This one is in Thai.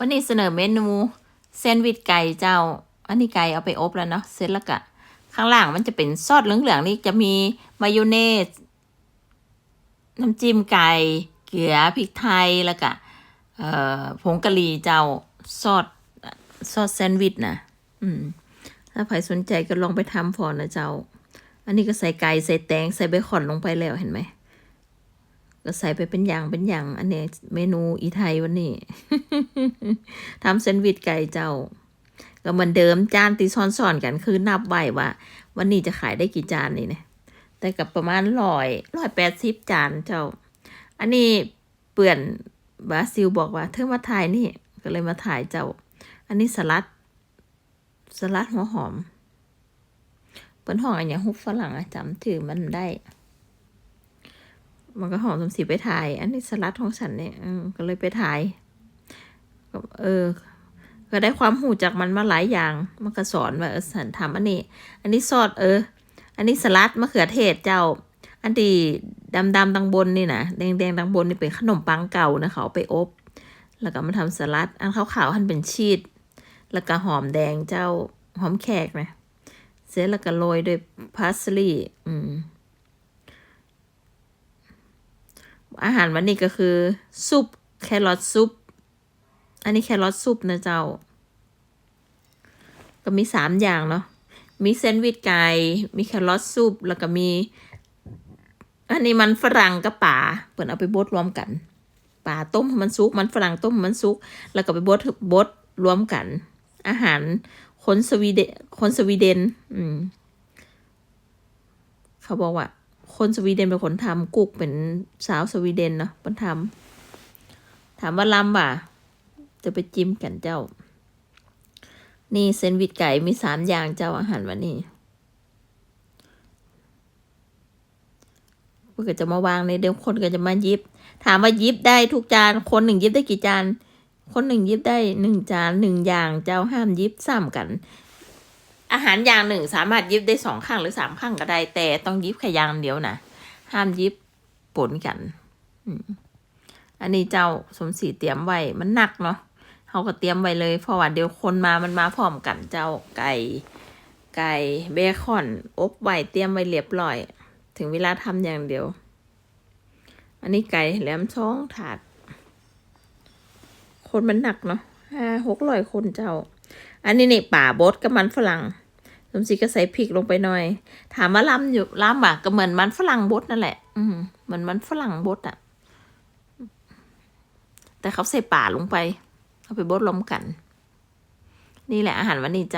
วันนี้เสนอเมนูแซนด์วิชไก่เจ้า อันนี้ไก่เอาไปอบแล้วเนาะเสร็จแล้วก็ข้างล่างมันจะเป็นซอสเหลืองๆนี่จะมีมายองเนสน้ำจิ้มไก่ เกลือพริกไทยแล้วก็เอ่อผงกะหรี่เจ้าซอสซอสแซนด์วิชนะอืม ถ้าใครสนใจก็ลองไปทำพอนะเจ้า อันนี้ก็ใส่ไก่ใส่แตงใส่เบคอนลงไปแล้วเห็นไหม ก็ใส่ไปเป็นอย่างเป็นอย่าง อันนี้เมนูอีไทยวันนี้ทำแซนด์วิชไก่เจ้า ก็เหมือนเดิมจานตีซ้อนๆกันคือนับไว้ว่า วันนี้จะขายได้กี่จานนี่เนะแต่กับประมาณร้อยร้อยแปดสิบจานเจ้า อันนี้เปื่อนบราซิลบอกว่าเธอมาถ่ายนี่ ก็เลยมาถ่ายเจ้า อันนี้สลัด สลัดหัวหอม เป็นห้องอันอย่างฮุบฝรั่งอะจำถือมันได้ มันก็หอมสมศรีไปถ่าย อันนี้สลัดของฉันเนี่ยก็เลยไปถ่ายก็เออ ก็ได้ความหูจากมันมาหลายอย่าง มันก็สอนว่าเออฉันทำอันนี้ อันนี้ซอสเออ อันนี้สลัดมะเขือเทศเจ้า อันที่ดำดำดังบนนี่นะแดงแดงดังบนนี่เป็นขนมปังเก่านะเขาไปอบ แล้วก็มาทำสลัด อันขาวๆหันเป็นชีสแล้วก็หอมแดงเจ้าหอมแขกนะเสร็จแล้วก็โรยด้วยพาสลีย์อืม อาหารวันนี้ก็คือซุปแครอทซุป อันนี้แครอทซุปนะเจ้า ก็มีสามอย่างเนาะ มีแซนด์วิชไก่ มีแครอทซุป แล้วก็มี อันนี้มันฝรั่งกับป่าเปิดเอาไปบดรวมกัน ป่าต้มให้มันซุก มันฝรั่งต้มให้มันซุก แล้วก็ไปบดบดรวมกัน อาหารคนสวีเดนคนสวีเดน อืม เขาบอกว่า คนสวีเดนเป็นคนทำกุ๊กเป็นสาวสวีเดนเนาะเป็นทำถามว่าลำบ่ะจะไปจิ้มกันเจ้า นี่เซนด์วิชไก่มีสามอย่างเจ้าอาหารวันนี้ก็จะมาวางในเดี๋ยวคนก็จะมายิบ ถามว่ายิบได้ทุกจาน คนหนึ่งยิบได้กี่จาน คนหนึ่งยิบได้หนึ่งจานหนึ่งอย่าง เจ้าห้ามยิบซ้ำกัน อาหารอย่างหนึ่งสามารถยิบได้สองข้างหรือสามข้างก็ได้ แต่ต้องยิบแค่อย่างเดียวนะห้ามยิบปนกันอันนี้เจ้าสมศรีเตรียมไว้มันหนักเนาะเขาก็เตรียมไว้เลยเพราะว่าเดี๋ยวคนมามันมาพร้อมกันเจ้าไก่ไก่เบคอน อบไว้เตรียมไว้เรียบร้อย ถึงเวลาทำอย่างเดียว อันนี้ไก่แหลมช่องถาด คนมันหนักเนาะห้าหกร้อยคนเจ้า อันนี้นี่ป่าบดกับมันฝรั่งสมศรีก็ใส่พริกลงไปหน่อย ถามว่าล้ำอยู่ล้ำอะก็เหมือนมันฝรั่งบดนั่นแหละ อืมเหมือนมันฝรั่งบดอะ แต่เขาใส่ป่าลงไป เอาไปบดลมกัน นี่แหละอาหารวันนี้จ้ะ